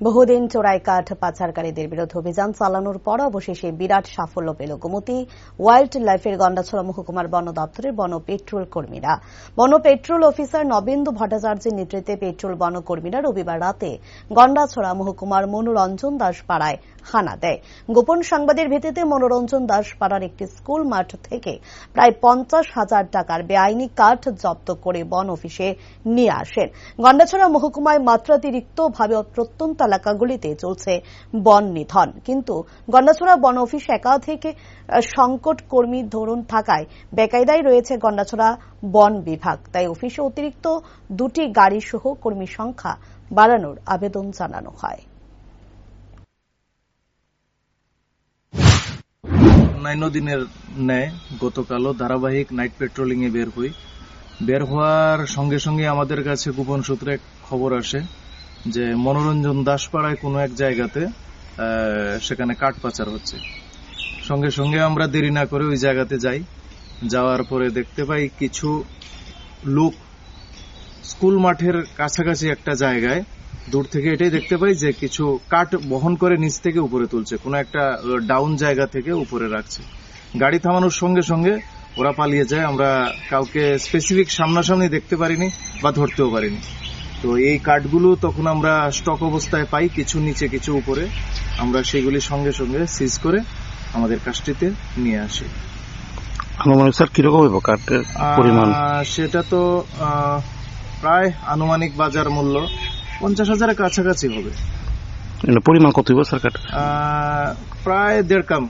বহুদিন চোরাই কাঠ পাচারকারীদের বিরুদ্ধে অভিযান চালানোর পর অবশেষে বিরাট সাফল্য পেল গোমতী। ওয়াইল্ড লাইফের গন্ডাছড়া মহকুমার বন দপ্তরের বন পেট্রোল কর্মীরা। বন পেট্রোল অফিসার নবেন্দু ভট্টাচার্যের নেতৃত্বে পেট্রোল বনকর্মীরা রবিবার রাতে গন্ডাছড়া মহকুমার মনোরঞ্জন দাস পাড়ায় হানা দেয়। গোপন সংবাদের ভিত্তিতে মনোরঞ্জন দাস পাড়ার একটি স্কুল মাঠ থেকে প্রায় পঞ্চাশ হাজার টাকার বেআইনি কাঠ জব্দ করে বন অফিসে নিয়ে আসেন। গন্ডাছড়া মহকুমায় মাত্রাতিরিক্তভাবে প্রত্যন্ত এলাকাগুলিতে চলছে বন নিধন। কিন্তু গন্ডাছড়া বন অফিস একাধিক সংকট কর্মী ধরুন থাকায় বেকায়দায় রয়েছে গন্ডাছড়া বন বিভাগ। তাই অফিসে অতিরিক্ত দুটি গাড়ি সহ কর্মী সংখ্যা বাড়ানোর আবেদন জানানো হয়। অন্যান্য দিনের ন্যায় গতকালও ধারাবাহিক নাইট পেট্রোলিং এ বের হই। বের হওয়ার সঙ্গে সঙ্গে আমাদের কাছে গোপন সূত্রে খবর আসে যে মনোরঞ্জন দাসপাড়ায় কোনো এক জায়গাতে সেখানে কাঠ পাচার হচ্ছে। সঙ্গে সঙ্গে আমরা দেরি না করে ওই জায়গাতে যাই। যাওয়ার পরে দেখতে পাই কিছু লোক স্কুল মাঠের কাছাকাছি একটা জায়গায়, দূর থেকে এটাই দেখতে পাই যে কিছু কাঠ বহন করে নিচ থেকে উপরে তুলছে। কোনো একটা ডাউন জায়গা থেকে উপরে রাখছে। গাড়ি থামানোর সঙ্গে সঙ্গে ওরা পালিয়ে যায়। আমরা কাউকে স্পেসিফিক সামনাসামনি দেখতে পারিনি বা ধরতেও পারিনি। তো এই কাঠগুলো তখন আমরা স্টক অবস্থায় পাই কিছু নিচে কিছু উপরে। আমরা সেগুলি সঙ্গে সঙ্গে সিজ করে আমাদের কাজটিতে নিয়ে আসি। আনুমানিক স্যার কীরকম হবে কাঠের পরিমাণ? সেটা তো প্রায় আনুমানিক বাজার মূল্য পঞ্চাশ হাজারের কাছাকাছি হবে। পরিমাণ কত হইব স্যার আহ, প্রায় দেড় কাম।